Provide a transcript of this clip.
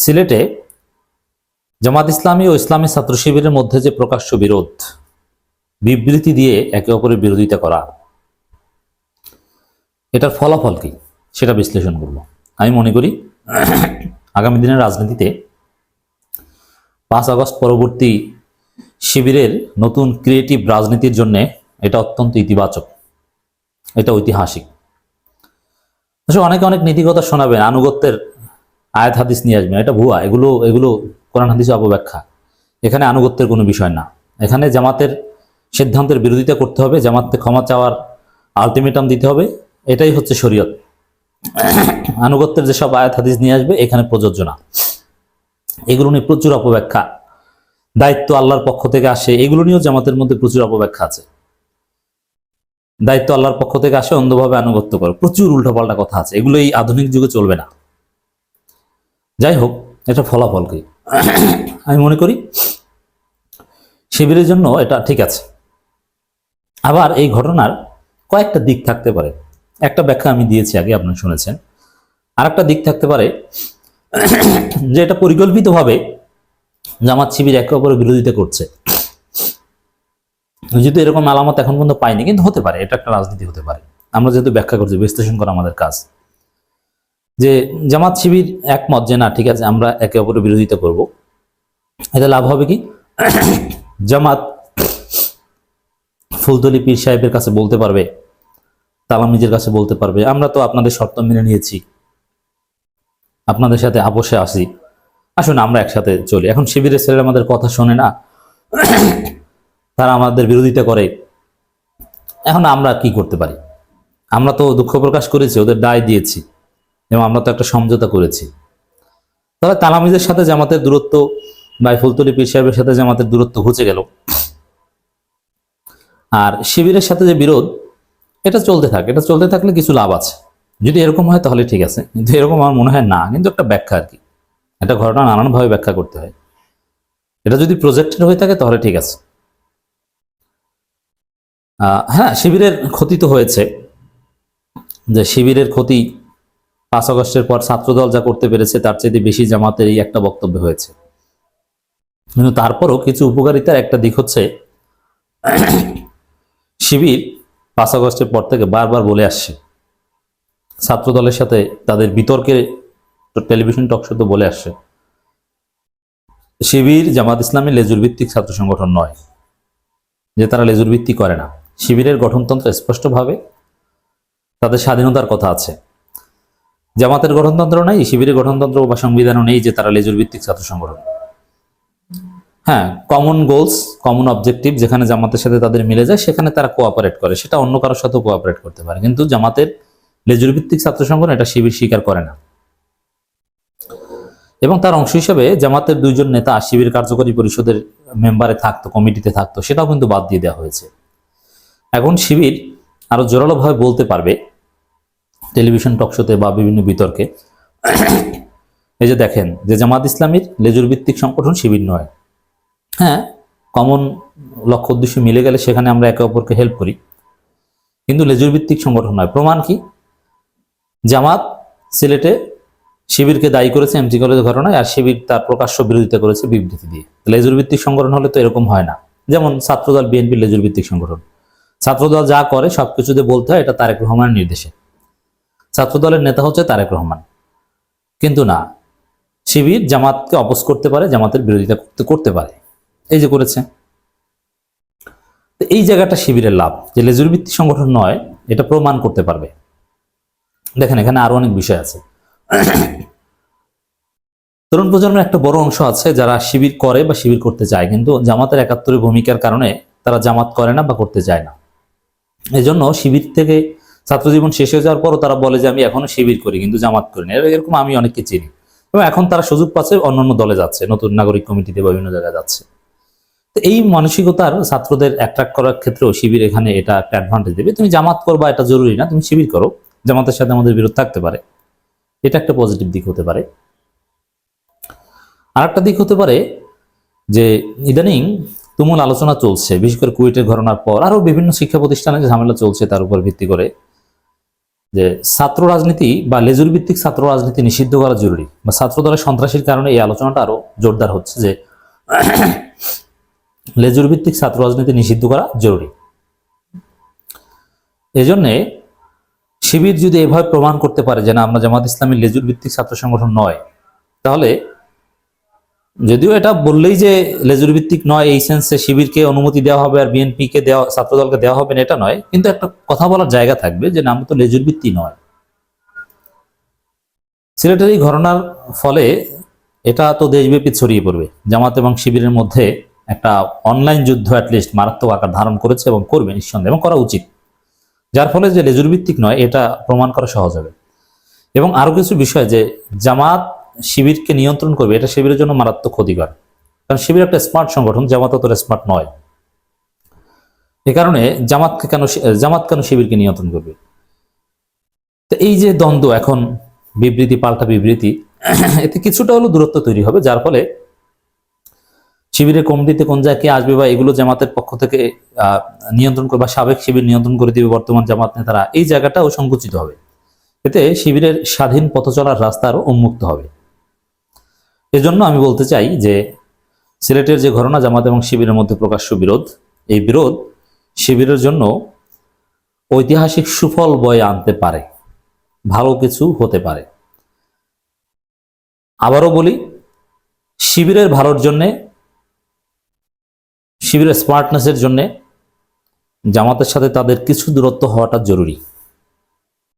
সিলেটে জামাত ইসলামী ও ইসলামী ছাত্র শিবিরের মধ্যে যে প্রকাশ্য বিরোধ, বিবৃতি দিয়ে একে অপরের বিরোধিতা করা, এটার ফলাফল কি সেটা বিশ্লেষণ করব। আমি মনে করি আগামী দিনের রাজনীতিতে পাঁচ আগস্ট পরবর্তী শিবিরের নতুন ক্রিয়েটিভ রাজনীতির জন্য এটা অত্যন্ত ইতিবাচক, এটা ঐতিহাসিক। আসলে অনেকে অনেক নীতিকথা শোনাবেন, আনুগত্যের আয়াত হাদিস নিয়ে আসবেন। এটা ভুয়া। এগুলো এগুলো কোরআন হাদিসে অপব্যাখ্যা। এখানে আনুগত্যের কোনো বিষয় না। এখানে জামাতের সিদ্ধান্তের বিরোধিতা করতে হবে, জামাতকে ক্ষমা চাওয়ার আলটিমেটাম দিতে হবে। এটাই হচ্ছে শরীয়ত। আনুগত্যের যেসব আয়াত হাদিস নিয়ে আসবে, এখানে প্রযোজ্য না। এগুলো নিয়ে প্রচুর অপব্যাখ্যা। দায়িত্ব আল্লাহর পক্ষ থেকে আসে। এগুলো নিয়েও জামাতের মধ্যে প্রচুর অপব্যাখ্যা আছে। দায়িত্ব আল্লাহর পক্ষ থেকে আসে, অন্ধভাবে আনুগত্য করে। প্রচুর উল্টোপাল্টা কথা আছে। এগুলো এই আধুনিক যুগে চলবে না। যাই হোক এটা ফলাফল কি? আমি মনে করি শিবিরের জন্য এটা ঠিক আছে। আবার এই ঘটনার কয়েকটা দিক থাকতে পারে। একটা ব্যাখ্যা আমি দিয়েছি আগে আপনারা শুনেছেন। আর একটা দিক থাকতে পারে যে এটা পরিকল্পিতভাবে জামাত শিবির একে অপরের বিরোধিতা করছে। যেহেতু এরকম আলামত এখন পর্যন্ত পাইনি, কিন্তু হতে পারে, এটা একটা রাজনীতি হতে পারে। আমরা যেহেতু ব্যাখ্যা করছি, বিশ্লেষণ করা আমাদের কাজ। যে জামাত শিবির একমত যে না, ঠিক আছে, আমরা একে অপরের বিরোধিতা করব। এতে লাভ হবে কি? জামাত ফুলতলি পীর সাহেবের কাছে বলতে পারবে তালাম নিজের কাছে বলতে পারবে, আমরা তো আপনাদের শর্ত মেনে নিয়েছি, আপনাদের সাথে আপোষে আসি আসুন, আমরা একসাথে চলি। এখন শিবিরের ছেলেরা আমাদের কথা শোনে না, তারা আমাদের বিরোধিতা করে। এখন আমরা কি করতে পারি? আমরা তো দুঃখ প্রকাশ করেছি, ওদের দায় দিয়েছি। এবং আমরা তো একটা সমঝোতা করেছি। তবে তালামিজের সাথে জামাতের দূরত্ব বা ফুলতলি পীর সাহেবের সাথে জামাতের দূরত্ব ঘুচে গেল। আর শিবিরের সাথে যে বিরোধ, এটা চলতে থাকে। এটা চলতে থাকলে কিছু লাভ আছে। যদি এরকম হয় তাহলে ঠিক আছে। কিন্তু এরকম আমার মনে হয় না। কিন্তু একটা ব্যাখ্যা আর কি। একটা ঘটনা নানানভাবে ব্যাখ্যা করতে হয়। এটা যদি প্রজেক্টেড হয়ে থাকে তাহলে ঠিক আছে। হ্যাঁ শিবিরের ক্ষতি তো হয়েছে। যে শিবিরের ক্ষতি পাঁচ আগস্টের পর ছাত্রদল যা করতে পেরেছে, তার চেয়ে বেশি জামাতের এই একটা বক্তব্য হয়েছে। কিন্তু তারপরও কিছু উপকারিতার একটা দিক হচ্ছে, শিবির পাঁচ আগস্টের পর থেকে বারবার বলে আসছে। ছাত্র দলের সাথে তাদের বিতর্কে টেলিভিশন টক শোতে বলে আসছে, শিবির জামাত ইসলামী লেজুর ভিত্তিক ছাত্র সংগঠন নয়, যে তারা লেজুর ভিত্তি করে না। শিবিরের গঠনতন্ত্র স্পষ্টভাবে তাদের স্বাধীনতার কথা আছে। জামাতের গঠনতন্ত্র নেই, শিবিরের গঠনতন্ত্র বা সংবিধানও নেই যে তারা লেজুর ভিত্তিক ছাত্র সংগঠন। হ্যাঁ কমন গোলস কমন অবজেক্টিভ যেখানে জামাতের সাথে তাদের মিলে যায়, সেখানে তারা কোঅপারেট করে। সেটা অন্য কারোর সাথেও কোঅপারেট করতে পারে। কিন্তু জামাতের লেজুর ভিত্তিক ছাত্র সংগঠন এটা শিবির স্বীকার করে না। এবং তার অংশ হিসেবে জামাতের দুইজন নেতা শিবির কার্যকরী পরিষদের মেম্বারে থাকতো, কমিটিতে থাকতো, সেটাও কিন্তু বাদ দিয়ে দেওয়া হয়েছে। এখন শিবির আরও জোরালোভাবে বলতে পারবে টেলিভিশন টকশোতে বা বিভিন্ন বিতর্কে। এই যে দেখেন, যে জামাত ইসলামীর লেজুর ভিত্তিক সংগঠন শিবির নয়। হ্যাঁ কমন লক্ষ্য উদ্দেশ্য মিলে গেলে সেখানে আমরা একে অপরকে হেল্প করি। কিন্তু লেজুর ভিত্তিক সংগঠন নয়। প্রমাণ কি? জামাত সিলেটে শিবিরকে দায়ী করেছে এমজি কলেজ ঘটনায়, আর শিবির তার প্রকাশ্য বিরোধিতা করেছে বিবৃতি দিয়ে। লেজুর ভিত্তিক সংগঠন হলে তো এরকম হয় না। যেমন ছাত্রদল বিএনপি লেজুর ভিত্তিক সংগঠন। ছাত্রদল যা করে সবকিছুতে বলতে হয়, এটা তারেক রহমানের নির্দেশে। ছাত্রদলের নেতা হচ্ছে তারেক রহমান। কিন্তু না, শিবির জামাতকে অপোজ করতে পারে, জামাতের বিরোধিতা করতে করতে পারে। এই যে করেছে। এই জায়গাটা শিবিরের লাভ, যে লেজুর ভিত্তিক সংগঠন নয়, এটা প্রমাণ করতে পারবে। দেখেন, এখানে আরও অনেক বিষয় আছে। তরুণ প্রজন্মের একটা বড় অংশ আছে যারা শিবির করে বা শিবির করতে চায়, কিন্তু জামাতের একাত্তরের ভূমিকার কারণে তারা জামাত করে না বা করতে চায় না। এই জন্য শিবির থেকে ছাত্রজীবন শেষ হয়ে যাওয়ার পরও তারা বলে যে, আমি এখনও শিবির করি, কিন্তু জামাত করি না। এরকম আমি অনেককে চিনি। এবং এখন তারা সুযোগ পাচ্ছে অন্যান্য দলে যাচ্ছে, নতুন নাগরিক কমিটিতে বা বিভিন্ন জায়গায় যাচ্ছে। তো এই মানসিকতার ছাত্রদের অ্যাট্রাক্ট করার ক্ষেত্রেও শিবির এখানে এটা একটা অ্যাডভান্টেজ দেবে। তুমি জামাত করবা, এটা জরুরি না, তুমি শিবির করো। জামাতের সাথে আমাদের বিরোধ থাকতে পারে। এটা একটা পজিটিভ দিক হতে পারে। আর একটা দিক হতে পারে যে, ইদানিং তুমুল আলোচনা চলছে, বিশেষ করে কুয়েটের ঘটনার পর। আরও বিভিন্ন শিক্ষা প্রতিষ্ঠানে ঝামেলা চলছে তার উপর ভিত্তি করে। যে ছাত্র রাজনীতি বা লেজুর ভিত্তিক ছাত্র রাজনীতি নিষিদ্ধ করা জরুরি বা ছাত্র দলের সন্ত্রাসীর কারণে এই আলোচনাটা আরও জোরদার হচ্ছে যে লেজুর ভিত্তিক ছাত্র রাজনীতি নিষিদ্ধ করা জরুরি। এজন্যে শিবির যদি এভাবে প্রমাণ করতে পারে যে না, আমরা জামাত ইসলামী লেজুর ভিত্তিক ছাত্র সংগঠন নয়, তাহলে যদিও এটা বললেই যে লেজুর ভিত্তিক নয়, এই সেন্সে শিবিরকে অনুমতি দেওয়া হবে আর বিএনপি কে দেওয়া, ছাত্রদলকে দেওয়া হবে না, এটা নয়। কিন্তু একটা কথা বলার জায়গা থাকবে যে নাম তো লেজুর ভিত্তি নয়। সিলেটের এই ঘটনার ফলে এটা তো দেশব্যাপী ছড়িয়ে পড়বে। জামাত এবং শিবিরের মধ্যে একটা অনলাইন যুদ্ধ অ্যাটলিস্ট মারাত্মক আকার ধারণ করেছে এবং করবে নিঃসন্দেহে এবং করা উচিত। যার ফলে যে লেজুর ভিত্তিক নয়, এটা প্রমাণ করা সহজ হবে। এবং আরও কিছু বিষয় যে জামাত শিবিরকে নিয়ন্ত্রণ করবে, এটা শিবিরের জন্য মারাত্মক ক্ষতিকর। কারণ শিবির একটা স্মার্ট সংগঠন, জামাত অতটা স্মার্ট নয়। এ কারণে জামাতকে কেন জামাত কেন শিবিরকে নিয়ন্ত্রণ করবে? তো এই যে দ্বন্দ্ব এখন, বিবৃতি, পাল্টা বিবৃতি, এতে কিছুটা হলো দূরত্ব তৈরি হবে, যার ফলে শিবিরের কমিটিতে কোন জায়গায় আসবে বা এগুলো জামাতের পক্ষ থেকে নিয়ন্ত্রণ করবে বা সাবেক শিবির নিয়ন্ত্রণ করে দিবে বর্তমান জামাত নেতারা, এই জায়গাটাও সংকুচিত হবে। এতে শিবিরের স্বাধীন পথ চলার রাস্তা আরও উন্মুক্ত হবে। এজন্য আমি বলতে চাই যে সিলেটের যে ঘটনা জামাত এবং শিবিরের মধ্যে প্রকাশ্য বিরোধ, এই বিরোধ শিবিরের জন্য ঐতিহাসিক সুফল বয়ে আনতে পারে, ভালো কিছু হতে পারে। আবারও বলি, শিবিরের ভালোর জন্যে, শিবিরের স্মার্টনেসের জন্যে জামাতের সাথে তাদের কিছু দূরত্ব হওয়াটা জরুরি।